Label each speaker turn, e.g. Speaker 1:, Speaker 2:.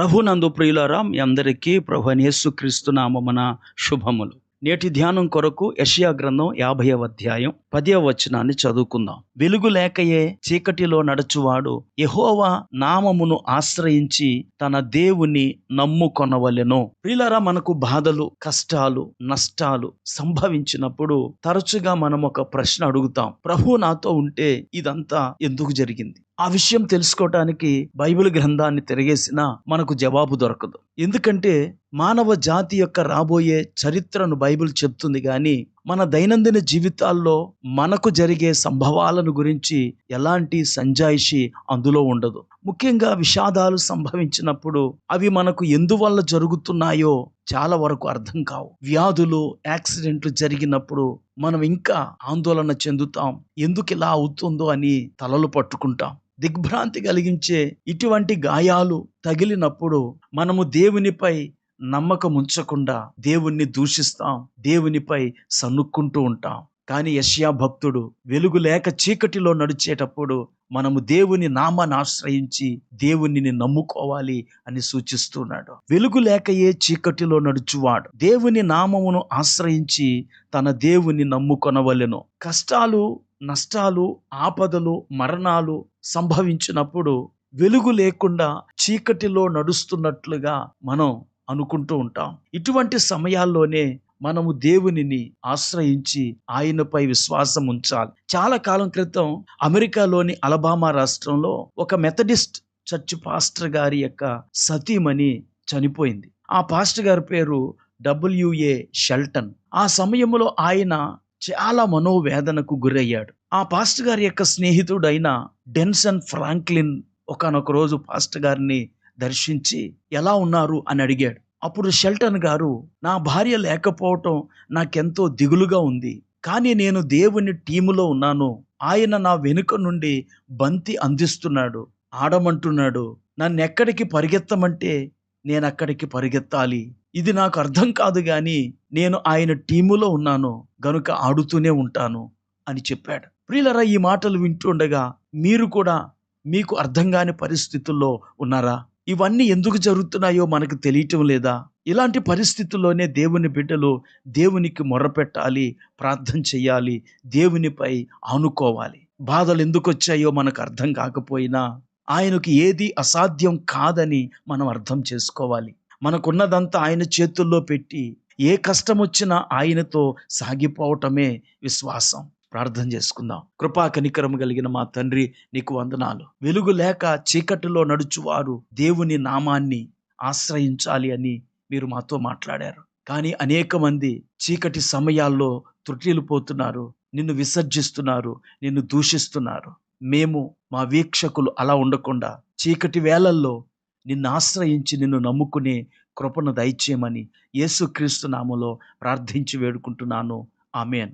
Speaker 1: ప్రభునందు ప్రియులారా మీ అందరికీ ప్రభునేసుక్రీస్తు నామమున శుభములు. నేటి ధ్యానం కొరకు యషియా గ్రంథం యాభైవ అధ్యాయం పదే వచనాన్ని చదువుకుందాం. వెలుగు లేకయే చీకటిలో నడుచువాడు యహోవా నామమును ఆశ్రయించి తన దేవుని నమ్ముకొనవలెను. ప్రియులారా మనకు బాధలు కష్టాలు నష్టాలు సంభవించినప్పుడు తరచుగా మనం ఒక ప్రశ్న అడుగుతాం. ప్రభు నాతో ఉంటే ఇదంతా ఎందుకు జరిగింది? ఆ విషయం తెలుసుకోవటానికి బైబిల్ గ్రంథాన్ని తిరగేసినా మనకు జవాబు దొరకదు. ఎందుకంటే మానవ జాతి యొక్క రాబోయే చరిత్రను బైబిల్ చెప్తుంది కానీ మన దైనందిన జీవితాల్లో మనకు జరిగే సంభవాలను గురించి ఎలాంటి సంజాయిషి అందులో ఉండదు. ముఖ్యంగా విషాదాలు సంభవించినప్పుడు అవి మనకు ఎందువల్ల జరుగుతున్నాయో చాలా వరకు అర్థం కావు. వ్యాధులు యాక్సిడెంట్లు జరిగినప్పుడు మనం ఇంకా ఆందోళన చెందుతాం. ఎందుకు ఇలా అవుతుందో అని తలలు పట్టుకుంటాం. దిగ్భ్రాంతి కలిగించే ఇటువంటి గాయాలు తగిలినప్పుడు మనము దేవునిపై నమ్మకం ఉంచకుండా దేవుణ్ణి దూషిస్తాం దేవునిపై సన్నుక్కుంటూ ఉంటాం. కానీ యష్యా భక్తుడు వెలుగు లేక చీకటిలో నడిచేటప్పుడు మనము దేవుని నామాన్ని ఆశ్రయించి దేవునిని నమ్ముకోవాలి అని సూచిస్తున్నాడు. వెలుగు లేక ఏ చీకటిలో నడుచువాడు దేవుని నామమును ఆశ్రయించి తన దేవుని నమ్ముకొనవలెను. కష్టాలు నష్టాలు ఆపదలు మరణాలు సంభవించినప్పుడు వెలుగు లేకుండా చీకటిలో నడుస్తున్నట్లుగా మనం అనుకుంటూ ఉంటాం. ఇటువంటి సమయాల్లోనే మనము దేవునిని ఆశ్రయించి ఆయనపై విశ్వాసం ఉంచాలి. చాలా కాలం క్రితం అమెరికాలోని అలబామా రాష్ట్రంలో ఒక మెథడిస్ట్ చర్చ్ పాస్టర్ గారి యొక్క సతీమణి చనిపోయింది. ఆ పాస్టర్ గారి పేరు డబ్ల్యూఏ షెల్టన్. ఆ సమయంలో ఆయన చాలా మనోవేదనకు గురయ్యాడు. ఆ పాస్టర్ గారి యొక్క స్నేహితుడైన డెన్సన్ ఫ్రాంక్లిన్ ఒకనొక రోజు పాస్టర్ గారిని దర్శించి ఎలా ఉన్నారు? అని అడిగాడు. అప్పుడు షెల్టన్ గారు నా భార్య లేకపోవటం నాకెంతో దిగులుగా ఉంది. కానీ నేను దేవుని టీములో ఉన్నాను. ఆయన నా వెనుక నుండి బంతి అందిస్తున్నాడు ఆడమంటున్నాడు. నన్ను ఎక్కడికి పరిగెత్తమంటే నేను అక్కడికి పరిగెత్తాలి. ఇది నాకు అర్థం కాదు కానీ నేను ఆయన టీములో ఉన్నాను గనుక ఆడుతూనే ఉంటాను అని చెప్పాడు. ప్రియులరా ఈ మాటలు వింటుండగా మీరు కూడా మీకు అర్థం కాని పరిస్థితుల్లో ఉన్నారా? ఇవన్నీ ఎందుకు జరుగుతున్నాయో మనకు తెలియటం లేదా? ఇలాంటి పరిస్థితుల్లోనే దేవుని బిడ్డలు దేవునికి మొర్రపెట్టాలి ప్రార్థన చేయాలి దేవునిపై ఆనుకోవాలి. బాధలు ఎందుకు వచ్చాయో మనకు అర్థం కాకపోయినా ఆయనకు ఏది అసాధ్యం కాదని మనం అర్థం చేసుకోవాలి. మనకున్నదంతా ఆయన చేతుల్లో పెట్టి ఏ కష్టం వచ్చినా ఆయనతో సాగిపోవటమే విశ్వాసం. ప్రార్థన చేసుకుందాం. కృపా కనికరం కలిగిన మా తండ్రి నీకు వందనాలు. వెలుగు లేక చీకటిలో నడుచువారు దేవుని నామాన్ని ఆశ్రయించాలి అని మీరు మాతో మాట్లాడారు. కానీ అనేక మంది చీకటి సమయాల్లో త్రుటిలు పోతున్నారు నిన్ను విసర్జిస్తున్నారు నిన్ను దూషిస్తున్నారు. మేము మా వీక్షకులు అలా ఉండకుండా చీకటి వేళల్లో నిన్ను ఆశ్రయించి నిన్ను నమ్ముకునే కృపను దయచేయమని యేసుక్రీస్తు నామలో ప్రార్థించి వేడుకుంటున్నాను. ఆమెన్.